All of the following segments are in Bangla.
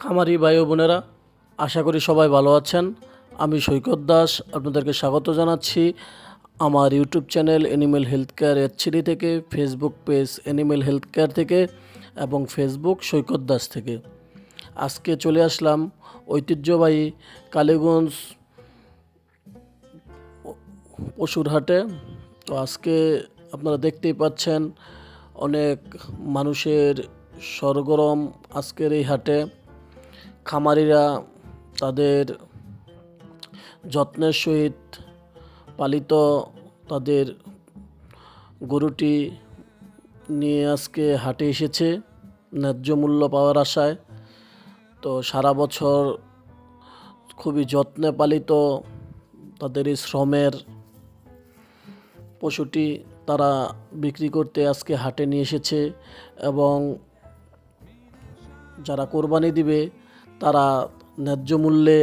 খামারি ভাই ও বোনেরা, আশা করি সবাই ভালো আছেন। আমি সৈকত দাস, আপনাদেরকে স্বাগত জানাচ্ছি আমার YouTube channel animal health care এচ্ছিডি থেকে Facebook page animal health care থেকে এবং ফেসবুক সৈকত দাস থেকে। আজকে চলে আসলাম ঐতিহ্যবাহী কালীগঞ্জ পশুর হাটে তো আজকে আপনারা দেখতেই পাচ্ছেন অনেক মানুষের সরগরম আজকের এই হাটে। খামারিরা তাদের যত্নের সহিত পালিত তাদের গরুটি নিয়ে আজকে হাটে এসেছে, ন্যায্য মূল্য পাওয়ার আশায়। তো সারা বছর খুবই যত্নে পালিত তাদের এই শ্রমের পশুটি তারা বিক্রি করতে আজকে হাটে নিয়ে এসেছে এবং যারা কোরবানি দিবে তারা ন্যায্য মূল্যে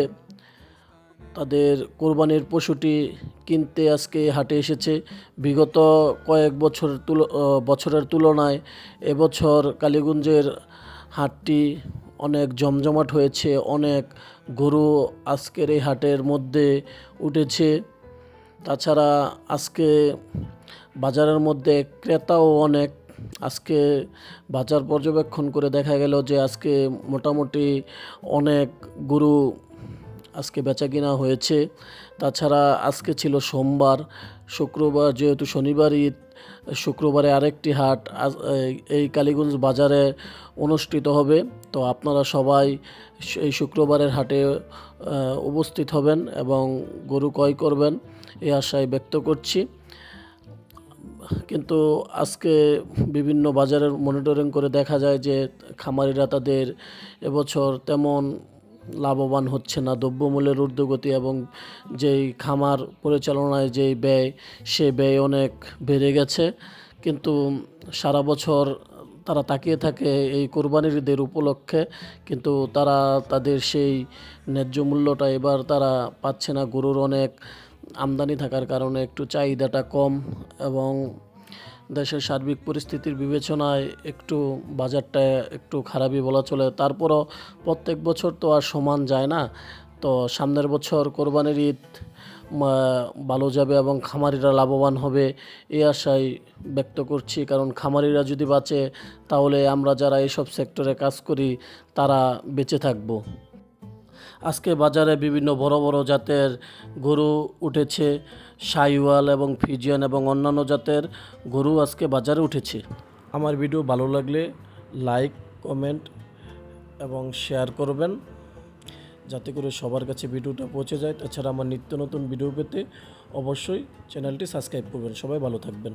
তাদের কোরবানির পশুটি কিনতে আজকে হাটে এসেছে। বিগত কয়েক বছর তুল বছরের তুলনায় এবছর কালীগঞ্জের হাটটি অনেক জমজমাট হয়েছে, অনেক গরু আজকের এই হাটের মধ্যে উঠেছে। তাছাড়া আজকে বাজারের মধ্যে ক্রেতাও অনেক আজকে বাজার পর্যবেক্ষণ করে দেখা গেল যে আজকে মোটামুটি অনেক গরু আজকে বেচা কিনা হয়েছে। তাছাড়া আজকে ছিল সোমবার, শুক্রবার যেহেতু শনিবার ঈদ, শুক্রবারে আরেকটি হাট এই কালীগঞ্জ বাজারে অনুষ্ঠিত হবে। তো আপনারা সবাই এই শুক্রবারের হাটে উপস্থিত হবেন এবং গরু ক্রয় করবেন, এই আশায় ব্যক্ত করছি। কিন্তু আজকে বিভিন্ন বাজারের মনিটরিং করে দেখা যায় যে খামারিরা তাদের এবছর তেমন লাভবান হচ্ছে না। দ্রব্যমূল্যের ঊর্ধ্বগতি এবং যেই খামার পরিচালনায় যেই ব্যয়, সে ব্যয় অনেক বেড়ে গেছে। কিন্তু সারা বছর তারা তাকিয়ে থাকে এই কোরবানির ঈদের উপলক্ষে, কিন্তু তারা তাদের সেই ন্যায্য মূল্যটা এবার তারা পাচ্ছে না। গরুর অনেক আমদানি থাকার কারণে একটু চাহিদাটা কম এবং দেশের সার্বিক পরিস্থিতির বিবেচনায় একটু বাজারটা একটু খারাপই বলা চলে। তারপরও প্রত্যেক বছর তো আর সমান যায় না। তো সামনের বছর কোরবানির ঈদ ভালো যাবে এবং খামারিরা লাভবান হবে এই আশায় ব্যক্ত করছি। কারণ খামারিরা যদি বাঁচে, তাহলে আমরা যারা এইসব সেক্টরে কাজ করি, তারা বেঁচে থাকব। আজকে বাজারে বিভিন্ন বড় বড় জাতের গরু উঠেছে, সাইওয়াল এবং ফিজিয়ান এবং অন্যান্য জাতের গরু আজকে বাজারে উঠেছে। আমার ভিডিও ভালো লাগলে লাইক, কমেন্ট এবং শেয়ার করবেন, যাতে করে সবার কাছে ভিডিওটা পৌঁছে যায়। তাছাড়া আমার নিত্য নতুন ভিডিও পেতে অবশ্যই চ্যানেলটি সাবস্ক্রাইব করবেন। সবাই ভালো থাকবেন।